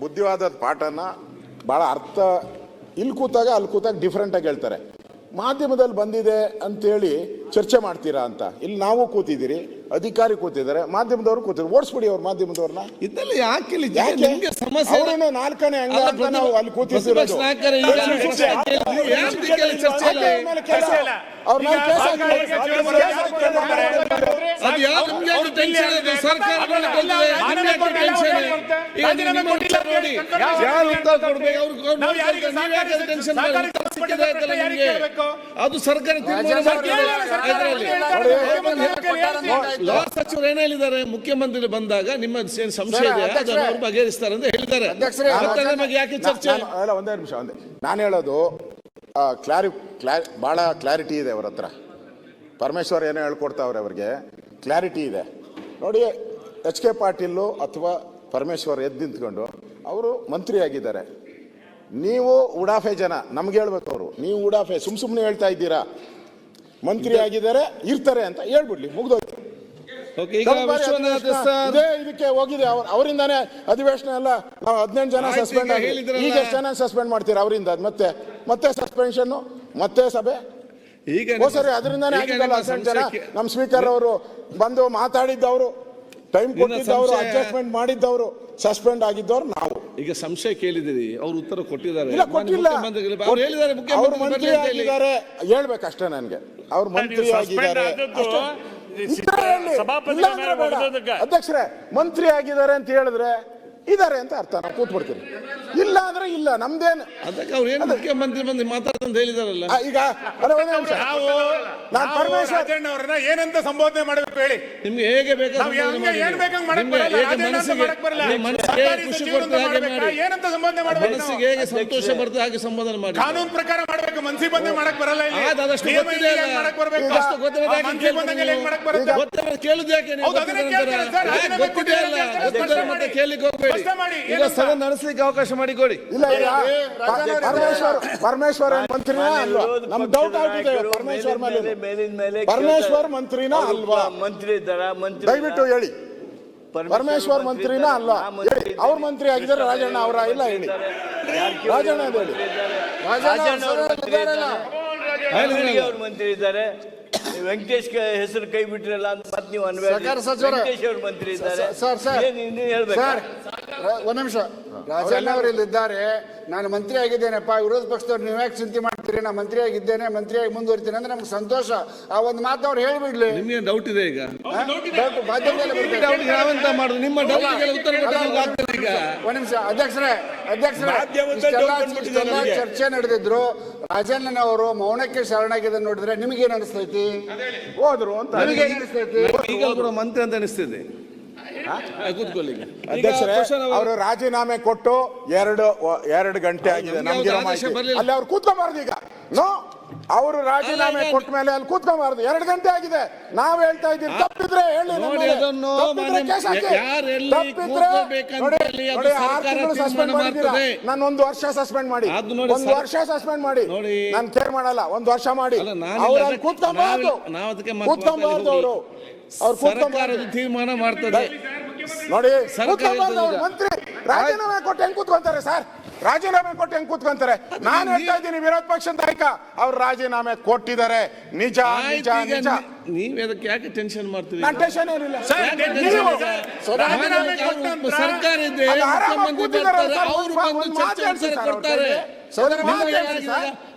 ಬುದ್ಧಿವಾದದ ಪಾಠನ ಭಾಳ ಅರ್ಥ, ಇಲ್ಲಿ ಕೂತಾಗ ಅಲ್ಲಿ ಕೂತಾಗ ಡಿಫ್ರೆಂಟ್ ಆಗಿ ಹೇಳ್ತಾರೆ. ಮಾಧ್ಯಮದಲ್ಲಿ ಬಂದಿದೆ ಅಂತೇಳಿ ಚರ್ಚೆ ಮಾಡ್ತೀರಾ ಅಂತ. ಇಲ್ಲಿ ನಾವು ಕೂತಿದ್ದೀರಿ ಅಧಿಕಾರಿ ಕೂತಿದ್ದಾರೆ ಮಾಧ್ಯಮದವರು ಕೂತಿದ್ದಾರೆ. ಓಡಿಸ್ಬಿಡಿ ಅವ್ರು ಮಾಧ್ಯಮದವ್ರನ್ನ. ಇದೆಲ್ಲ ಯಾಕೆ ಇಲ್ಲಿ ಯಾಕೆ? ನಿಮ್ಗೆ ಸಮಸ್ಯೆ ಅವ್ರೇನೋ ನಾಲ್ಕನೇ ಅಂಗ ಅಲ್ಲ, ಅಂತ ನಾವು ಅಲ್ಲಿ ಕೂತಿದ್ದೀರೋದು. ಪ್ರತಿಪಕ್ಷ ನಾಯಕರೇ ಈಗ ಚರ್ಚೆ ಆಗಿದೆ. ನೀವು ಯಾವ ಚರ್ಚೆ ಇಲ್ಲ? ಅವ್ರ ಮೇಲೆ ಕೇಸ್ ಹಾಕಿ. ಅದು ನಿಮ್ಗೆ ಯಾಕೆ ಟೆನ್ಷನ್ ಇದೆ? ಸರ್ಕಾರಗಳು ಬಂದಿದೆ, ನಿಮ್ಗೆ ಟೆನ್ಷನ್ ಇದೆ? ಈಗ ನೀವು ನಿಮ್ಮ ಉತ್ತರ ನೋಡಿ ಯಾರು ಉತ್ತರ ಕೊಡ್ಬೇಕು? ಅವ್ರು ಅವ್ರು ನಾವು ಯಾರಿಗೆ ಟೆನ್ಷನ್ ಸಿಕ್ಕಿದೆ ಅಂತಲ್ಲ? ಅದು ಸರ್ಕಾರ ಲಾ ಸಚಿವರು ಏನ್ ಹೇಳಿದ್ದಾರೆ? ಮುಖ್ಯಮಂತ್ರಿ ಬಂದಾಗ ನಿಮ್ಮ ಏನ್ ಸಂಶಯ ಇದೆ. ಅವ್ರು ಬಗೆಹರಿಸ್ತಾರೆ ಅಂತ ಹೇಳಿದ್ದಾರೆ. ಯಾಕೆ ಚರ್ಚೆ? ಒಂದೇ ನಿಮಿಷ ಒಂದೇ. ನಾನು ಹೇಳೋದು ಕ್ಲಾರಿ ಕ್ಲಾರಿ ಭಾಳ ಕ್ಲಾರಿಟಿ ಇದೆ ಅವ್ರ ಹತ್ರ. ಪರಮೇಶ್ವರ್ ಏನೋ ಹೇಳ್ಕೊಡ್ತಾವ್ರೆ ಅವ್ರಿಗೆ. ಕ್ಲಾರಿಟಿ ಇದೆ. ನೋಡಿ ಎಚ್ ಕೆ ಪಾಟೀಲು ಅಥವಾ ಪರಮೇಶ್ವರ್ ಎದ್ದು ನಿಂತ್ಕೊಂಡು ಅವರು ಮಂತ್ರಿ ಆಗಿದ್ದಾರೆ ನೀವು ಉಡಾಫೆ ಜನ ನಮ್ಗೆ ಹೇಳ್ಬೇಕು ಅವರು ನೀವು ಉಡಾಫೆ ಸುಮ್ ಸುಮ್ಮನೆ ಹೇಳ್ತಾ ಇದ್ದೀರಾ? ಮಂತ್ರಿ ಆಗಿದ್ದಾರೆ ಇರ್ತಾರೆ ಅಂತ ಹೇಳ್ಬಿಡ್ಲಿ ಮುಗ್ದೋಯ್ತು. ಇದಕ್ಕೆ ಹೋಗಿದೆ ಅವ್ರ- ಅವರಿಂದಾನೇ ಅಧಿವೇಶನ ಎಲ್ಲ ನಾವು ಹದಿನೆಂಟು ಜನ ಸಸ್ಪೆಂಡ್ ಈಗ ಎಷ್ಟು ಜನ ಸಸ್ಪೆಂಡ್ ಮಾಡ್ತೀರಾ ಅವರಿಂದ? ಮತ್ತೆ ಮತ್ತೆ ಸಸ್ಪೆನ್ಷನ್ ಮತ್ತೆ ಸಭೆ? ಈಗ ಸರಿ ಅದರಿಂದಾನೇ ಆಗಿದ್ದಲ್ಲ ಹದಿನೆಂಟು ಜನ. ನಮ್ಮ ಸ್ಪೀಕರ್ ಅವರು ಬಂದು ಮಾತಾಡಿದ್ದವರು ಟೈಮ್ ಕೊಟ್ಟಿದ್ದವರು ಅಡ್ಜಸ್ಟ್ಮೆಂಟ್ ಮಾಡಿದ್ದವರು ಸಸ್ಪೆಂಡ್ ಆಗಿದ್ದವ್ರು ನಾವು. ಈಗ ಸಂಶಯ ಕೇಳಿದಿರಿ ಅವ್ರು ಉತ್ತರ ಕೊಟ್ಟಿದ್ದಾರೆ ಇಲ್ಲ ಮಾನ್ಯ ಕೊಟ್ಟಿಲ್ಲ ಮುಖ್ಯಮಂತ್ರಿಗಳು ಅವ್ರು ಹೇಳಿದ್ದಾರೆ ಅವ್ರು ಮುಖ್ಯಮಂತ್ರಿ ಮಂತ್ರಿ ಬರ್ಲಿ ಅಂತ ಹೇಳಿ. ಆಗಿದ್ದಾರೆ ಹೇಳ್ಬೇಕಷ್ಟೇ ನನಗೆ ಅವ್ರು ಮಂತ್ರಿ ಆಗಿದ್ದಾರೆ ಅಷ್ಟೇ. ಉತ್ತರ ಹೇಳಿ. ಇಲ್ಲ ಅಂದ್ರೆ ಬೇಡ. ಅಧ್ಯಕ್ಷರೇ ಮಂತ್ರಿ ಆಗಿದ್ದಾರೆ ಅಂತ ಹೇಳಿದ್ರೆ ಇದಾರೆ ಅಂತ ಅರ್ಥ ನಾವು ಕೂತ್ಬಿಡ್ತೀವಿ ಇಲ್ಲ ಅಂದ್ರೆ ಇಲ್ಲ ನಮ್ದೇನು? ಅದಕ್ಕೆ ಅವ್ರು ಏನು ಮುಖ್ಯಮಂತ್ರಿ ಬಂದು ಮಾತಾಡ್ತಂತ ಹೇಳಿದಾರಲ್ಲ. ಆ, ಈಗ ನಾನು ಒಂದೇ ನಿಮಿಷ ನಾವು ನಾನ್ ಪರಮೇಶ್ವರ್- ರಾಜಣ್ಣ ಅವ್ರನ್ನ ಏನಂತ ಸಂಬೋಧನೆ ಮಾಡಬೇಕು ಹೇಳಿ. ನಿಮ್ಗೆ ಹೇಗೆ ಬೇಕಾದ್ರೆ ನಾವು ಹಂಗೆ ಏನ್ ಬೇಕಂಗ್ ಮಾಡಕ್ ಬರಲ್ಲ ಹೇಗೆ ರಾಜಣ್ಣ ಅಂತ ಮಾಡಕ್ ಬರಲ್ಲ. ಸರ್ಕಾರಿ ಖುಷಿ ಸಚಿವರು ಹಾಗೆ ಮಾಡ್ಬೇಕಾ? ಮಾಡಿ. ಏನಂತ ಸಂಬೋಧನೆ ಮಾಡಬೇಕು ಮನಸ್ಸಿಗೆ ಹೇಗೆ ಸಂತೋಷ ಬರ್ತದೆ ಹಾಗೆ ಸಂಬೋಧನೆ ಮಾಡಿ. ಕಾನೂನು ಪ್ರಕಾರ ಮಾಡಬೇಕು ಮನ್ಸಿ ಬಂದೆ ಮಾಡಕ್ ಬರಲ್ಲ ಇಲ್ಲಿ. ಆಯ್ತು, ಅದಷ್ಟು ನಿಯಮ ಗೊತ್ತಿದೆ ಇಲ್ಲಿ ಅಲ್ಲ. ಹೆಂಗ್ ಮಾಡಕ್ ಬರ್ಬೇಕು? ಅಷ್ಟು ಗೊತ್ತಿರೋದು ಆ ಯಾಕೆ ಮನ್ಸಿ ಕೇಳ್ತೀರಿ ಹೆಂಗ್ ಮಾಡಕ್ ಬರುತ್ತೆ? ಗೊತ್ತಿರೋದು ಕೇಳುದು ಯಾಕೆ ನೀವು? ಹೌದು, ಅದನ್ನೇ ನಂತರ? ಯಾಕೆ ಗೊತ್ತಿದೆ ಅಲ್ಲ. ಮತ್ತೆ ಹೋಗ್ಬೇಡಿ. ಮಾಡಿ, ಈಗ ಏನಂತ? ಸದನ ನಡೆಸಲಿಕ್ಕೆ ಅವಕಾಶ ಮಾಡಿ. ಕೊಡಿ ಇಲ್ಲ ಈಗ ಪರಮೇಶ್ವರ್ ಪರಮೇಶ್ವರ್ ಏನ್ ಮಂತ್ರಿನಾ ಅಲ್ವಾ? ನಮ್ ಡೌಟ್ ಆಗ್ತಿದೆ ಪರಮೇಶ್ವರ್ ಮೇಲೆ ಮೇಲಿನ ಮೇಲೆ ಪರಮೇಶ್ವರ್ ಮಂತ್ರಿನಾ ಅಲ್ವಾ? ಮಂತ್ರಿ ಇದ್ದಾರ? ಮಂತ್ರಿ ದಯವಿಟ್ಟು ಹೇಳಿ. ಪರಮೇಶ್ವರ್ ಮಂತ್ರಿನಾ ಅಲ್ವಾ? ಹೇಳಿ. ಅವ್ರ ಮಂತ್ರಿ ಆಗಿದ್ದಾರೆ ರಾಜಣ್ಣ ಅವರ ಇಲ್ಲ ಹೇಳಿ. ರಾಜಣ್ಣ ಹೇಳಿ. ರಾಜಣ್ಣ ಮಂತ್ರಿ ಇದ್ದಾರೆ? ವೆಂಕಟೇಶ್ ಹೆಸರು ಕೈ ಬಿಟ್ರಲ್ಲ ಅಂತ ಮತ್ತೆ ನೀವು ಸರ್ಕಾರ ಸಚಿವರೇ. ವೆಂಕಟೇಶ್ ಅವ್ರ ಮಂತ್ರಿ ಇದ್ದಾರೆ. Sir, sir. ಏನ್ ಇನ್ನೂ ಹೇಳ್ಬೇಕು? ಸರ್ ಒಂದ್ ನಿಮಿಷ. ರಾಜಣ್ಣ ಅವರು ಇಲ್ಲಿದ್ದಾರೆ ನಾನು ಮಂತ್ರಿ ಆಗಿದ್ದೇನೆಪ್ಪ ವಿರೋಧ ಪಕ್ಷದವ್ರು ನೀವ್ಯಾಕೆ ಚಿಂತೆ ಚಿಂತೆ ಮಾಡ್ತೀರಿ ನಾ ಮಂತ್ರಿಯಾಗಿದ್ದೇನೆ ಮಂತ್ರಿಯಾಗಿ ಮುಂದುವರಿತೀನಿ ಅಂದ್ರೆ ನಮ್ಗೆ ಸಂತೋಷ. ಆ ಒಂದು ಮಾತು ಅವ್ರು ಹೇಳ್ಬಿಡ್ಲಿ. ನಿಮ್ಗೆ ಡೌಟ್ ಇದೆ ಈಗ? ಡೌಟ್ ಮಾಧ್ಯಮದಲ್ಲಿ. ಡೌಟ್ ನಾವೆಂತ ಮಾಡುದು? ನಿಮ್ಮ ಡೌಟ್ಗೆಲ್ಲ ಉತ್ತರ ನಿಮ್ಗೆ ಆಗ್ತದೆ ಈಗ. ಒಂದ್ ನಿಮಿಷ ಅಧ್ಯಕ್ಷರೇ ಅಧ್ಯಕ್ಷರೇ ಇಷ್ಟೆಲ್ಲ ಇಷ್ಟೆಲ್ಲ ಚರ್ಚೆ ನಡೆದಿದ್ರು. ರಾಜಣ್ಣನವರು ಮೌನಕ್ಕೆ ಶರಣಾಗಿದ್ದ ನೋಡಿದ್ರೆ ನಿಮಗೇನ್ ಅನಿಸ್ತೈತಿ? ಹೋದ್ರು ಅಂತ ನಿಮಗೆ ಅನಿಸ್ತೈತಿ? ಈಗ ಕೂಡ ಮಂತ್ರಿ ಅಂತ ಅನಿಸ್ತಿದೆ. ಕೂತ್ಕೊಳ್ಳಿ ಅಧ್ಯಕ್ಷರೇ ಅವರು- ರಾಜೀನಾಮೆ ಕೊಟ್ಟು ಎರಡು ಎರಡು ಗಂಟೆ ಆಗಿದೆ. ನಮ್ಗೆ. ಅಲ್ಲಿ ಅವ್ರು ಕೂತ್ಕೊಂಬಾರ್ದು ಈಗ. ನೋ ಅವರು ರಾಜೀನಾಮೆ ಕೊಟ್ಟ ಮೇಲೆ ಅಲ್ಲಿ ಕೂತ್ಕೊಂಬಾರ್ದು. ಎರಡು ಗಂಟೆ ಆಗಿದೆ. ನಾವ್ ಹೇಳ್ತಾ ಇದ್ದೀವಿ. ತಪ್ಪಿದ್ರೆ ಹೇಳಿ. ಅದನ್ನು. ನಾನು ಒಂದು ವರ್ಷ ಸಸ್ಪೆಂಡ್ ಮಾಡಿ. ಒಂದು ವರ್ಷ ಸಸ್ಪೆಂಡ್ ಮಾಡಿ. ನೋಡಿ. ನಾನು ಕೇರ್ ಮಾಡಲ್ಲ ಒಂದು ವರ್ಷ ಮಾಡಿ. ಕೂತ್ಕೊಂಡ್ಬಾರ್ದು ನಾನು ಅವ್ರು. ಅವರು ಸರ್ಕಾರದ ತೀರ್ಮಾನ ಮಾಡ್ತದೆ. ನೋಡಿ. ಮಂತ್ರಿ ರಾಜೀನಾಮೆ ಕೊಟ್ಟು ಹೆಂಗ್ ಕೂತ್ಕೊಂತಾರೆ ಸರ್? ರಾಜೀನಾಮೆ ಕೊಟ್ಟು ಹೆಂಗ್ ಕೂತ್ಕೊಂತಾರೆ? ನಾನು ಹೇಳ್ತಾ ಇದ್ದೀನಿ ವಿರೋಧ ಪಕ್ಷದ ನಾಯಕ ಅವ್ರು ರಾಜೀನಾಮೆ ಕೊಟ್ಟಿದ್ದಾರೆ. ನಿಜ ನಿಜ ನಿಜ. ನೀವ್ ಅದಕ್ಕೆ ಯಾಕೆ ಟೆನ್ಷನ್ ಮಾಡ್ತೀರಿ? ನಾನು ಟೆನ್ಷನ್ ಏನಿಲ್ಲ. ಸರ್ಕಾರ ಇದೆ ಅವರು ಬಂದು ಚರ್ಚೆ ಕೊಡ್ತಾರೆ.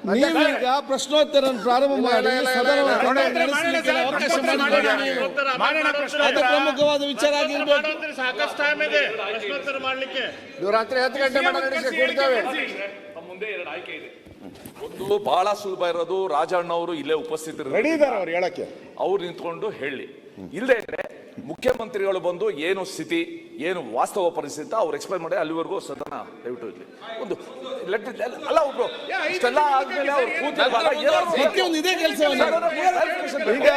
ನೀವೀಗ ಪ್ರಶ್ನೋತ್ತರ ಪ್ರಾರಂಭ ಮಾಡಿ ಅದು ಪ್ರಮುಖವಾದ ವಿಚಾರ ಆಗಿರ್ಬೇಕು ಸಾಕಷ್ಟು ಟೈಮ್ ಇದೆ. ಪ್ರಶ್ನೋತ್ತರ ಮಾಡ್ಲಿಕ್ಕೆ. ನೀವು ರಾತ್ರಿ ಹತ್ತು ಗಂಟೆ ಮುಂದೆ ಎರಡು ಆಯ್ಕೆ ಇದೆ. ಒಂದು ಬಹಳ ಸುಲಭ ಇರೋದು ರಾಜಣ್ಣ ಅವರು ಇಲ್ಲೇ ಉಪಸ್ಥಿತರು ರೆಡಿ ಇದ್ದಾರೆ ಅವ್ರು ಹೇಳಕ್ಕೆ. ಅವ್ರು ನಿಂತ್ಕೊಂಡು ಹೇಳಿ. ಇಲ್ಲದೆ ಇದ್ರೆ ಮುಖ್ಯಮಂತ್ರಿಗಳು ಬಂದು ಏನು ಸ್ಥಿತಿ? ಏನು ವಾಸ್ತವ ಪರಿಸ್ಥಿತಿ ಅಂತ ಅವ್ರು ಎಕ್ಸ್ಪ್ಲೈನ್ ಮಾಡಿ ಅಲ್ಲಿವರೆಗೂ ಸದನ ದಯವಿಟ್ಟು ಇರಲಿ. ಒಂದು ಲೆಟ್ ಅಲ್ಲ ಒಬ್ರು ಇಷ್ಟೆಲ್ಲ ಆದ್ಮೇಲೆ ಅವ್ರು ಕೂತಿರುವಾಗ ಒಂದು ಇದೇ ಕೆಲಸವನ್ನು ಈಗ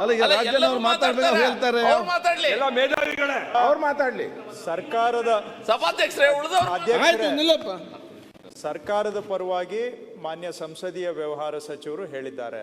ಅಲ್ಲ ಈಗ ರಾಜ್ಯದಲ್ಲಿ ಅವ್ರು ಮಾತಾಡ್ಬೇಕು ಹೇಳ್ತಾರೆ. ಅವ್ರು ಮಾತಾಡ್ಲಿ. ಎಲ್ಲ ಮೇಧಾವಿಗಳೇ. ಅವ್ರು ಮಾತಾಡ್ಲಿ. ಸರ್ಕಾರದ ಸಭಾಧ್ಯಕ್ಷರೇ ಉಳಿದವ್ರು. ಆಯ್ತು ನಿಲ್ಲಪ್ಪ. ಸರ್ಕಾರದ ಪರವಾಗಿ ಮಾನ್ಯ ಸಂಸದೀಯ ವ್ಯವಹಾರ ಸಚಿವರು ಹೇಳಿದ್ದಾರೆ.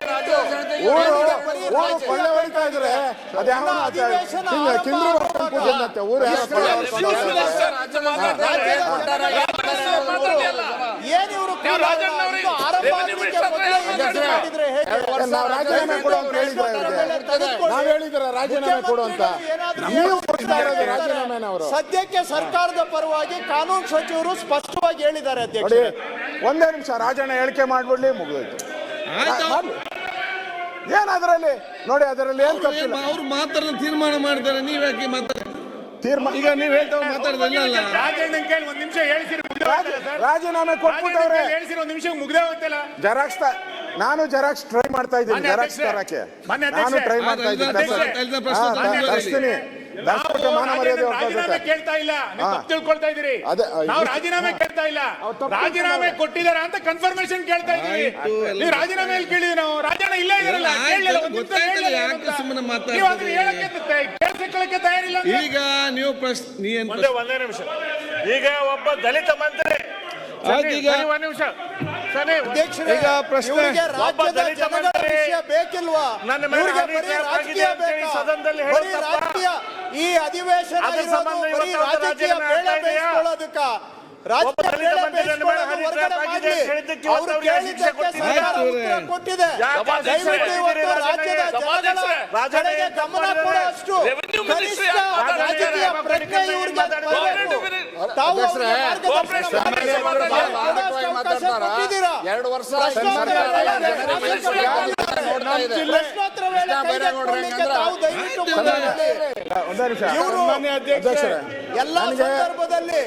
ಕೊಳ್ಳೆ ಹೊಡಿತಾ ಇದ್ರೆ ಅದ್ಯಾವ ಕಿಂದ್ರು ಊರು. ಏನ್ ಇವರು? ನಾವು ರಾಜೀನಾಮೆ ಕೊಡು ಅಂತ ಹೇಳಿದ್ರೆ ಇವ್ರಿಗೆ. ನಾವ್ ಹೇಳಿದ್ರೆ ರಾಜೀನಾಮೆ ಕೊಡು ಅಂತ ರಾಜೀನಾಮೆನ ಅವರು. ಸದ್ಯಕ್ಕೆ ಸರ್ಕಾರದ ಪರವಾಗಿ ಕಾನೂನು ಸಚಿವರು ಸ್ಪಷ್ಟವಾಗಿ ಹೇಳಿದ್ದಾರೆ ಅಧ್ಯಕ್ಷ ಒಂದೇ ನಿಮಿಷ ರಾಜಣ್ಣ ಹೇಳಿಕೆ ಮಾಡ್ಬಿಡ್ಲಿ ಮುಗಿದೋಯ್ತು. ಏನ್ ಅದರಲ್ಲಿ ನೋಡಿ ಅದರಲ್ಲಿ ಏನ್ ತಪ್ಪಿಲ್ಲ. ಅವ್ರು ಮಾತ್ರ ತೀರ್ಮಾನ ಮಾಡಿದ್ದಾರೆ ನೀವ್ ಯಾಕೆ ಮಾತಾಡ? ತೀರ್ಮಾನ ಈಗ ನೀವ್ ಹೇಳ್ತಾವ ಮಾತಾಡ್ದಲ್ಲ ರಾಜಣ್ಣನ್ ಕೇಳಿ ಒಂದ್ ನಿಮಿಷ ಸರ್. ರಾಜೀನಾಮೆ ಕೊಟ್ಬಿಟ್ಟವ್ರೆ. ಹೇಳ್ಸಿರಿ ಒಂದ್ ನಿಮಿಷ ಮುಗ್ದೇ ಹೋಗ್ತಲ್ಲ. ಜೆರಾಕ್ಸ್ ನಾನು ಜೆರಾಕ್ಸ್ ಟ್ರೈ ಮಾಡ್ತಾ ಇದ್ದೀನಿ ಜೆರಾಕ್ಸ್ ತರಕ್ಕೆ. ನಾನು ಟ್ರೈ ಮಾಡ್ತಾ ಇದ್ದೀನಿ ತರಿಸ್ತೀನಿ. ರಾಜೀನಾಮೆ ಕೊಟ್ಟಿದ್ದಾರೆ ಕೇಳ್ತಾ ಇಲ್ಲ ನೀವು ತಿಳ್ಕೊಳ್ತಾ ಇದೀರಿ ನಾವು ರಾಜೀನಾಮೆ ಕೇಳ್ತಾ ಇಲ್ಲ. ರಾಜೀನಾಮೆ ಕೊಟ್ಟಿದಾರ ಅಂತ ಕನ್ಫರ್ಮೇಶನ್ ಕೇಳ್ತಾ ಇದೀವಿ ನೀವು ರಾಜೀನಾಮೆ ಎಲ್ಲಿ ಕೇಳಿದ್ವಿ ನಾವು ರಾಜಣ್ಣ ಇಲ್ಲೇ ಇರಲ್ಲ. ಸುಮ್ಮನೆ ಮಾತಾಡ್ತೀವಿ ತಯಾರಿಲ್ಲ ಈಗ ನೀವು ಪ್ರಶ್ನೆ ಒಂದೇ ಒಂದೇ ನಿಮಿಷ. ಈಗ ಒಬ್ಬ ದಲಿತ ಮಂತ್ರಿ. ನಿಮಿಷ. ಈಗ ಪ್ರಶ್ನೆ- ಒಬ್ಬ ದಲಿತ ಮಂತ್ರಿ ಬೇಕಿಲ್ವಾ? ನನ್ನ ಮೇಲೆ ಸದನದಲ್ಲಿ ರಾಜಕೀಯ ಈ ಅಧಿವೇಶನ ಸಂಬಂಧ ಎರಡು ವರ್ಷ ಪ್ರಶ್ನೋತ್ತರ ವೇಳೆ ಜನರಿಗೆ ನೋಡ್ತಾ ಇದೆ. ಒಂದೇ ನಿಮಿಷ. ಅಧ್ಯಕ್ಷರೇ. ಎಲ್ಲಾ ಸಂದರ್ಭದಲ್ಲಿ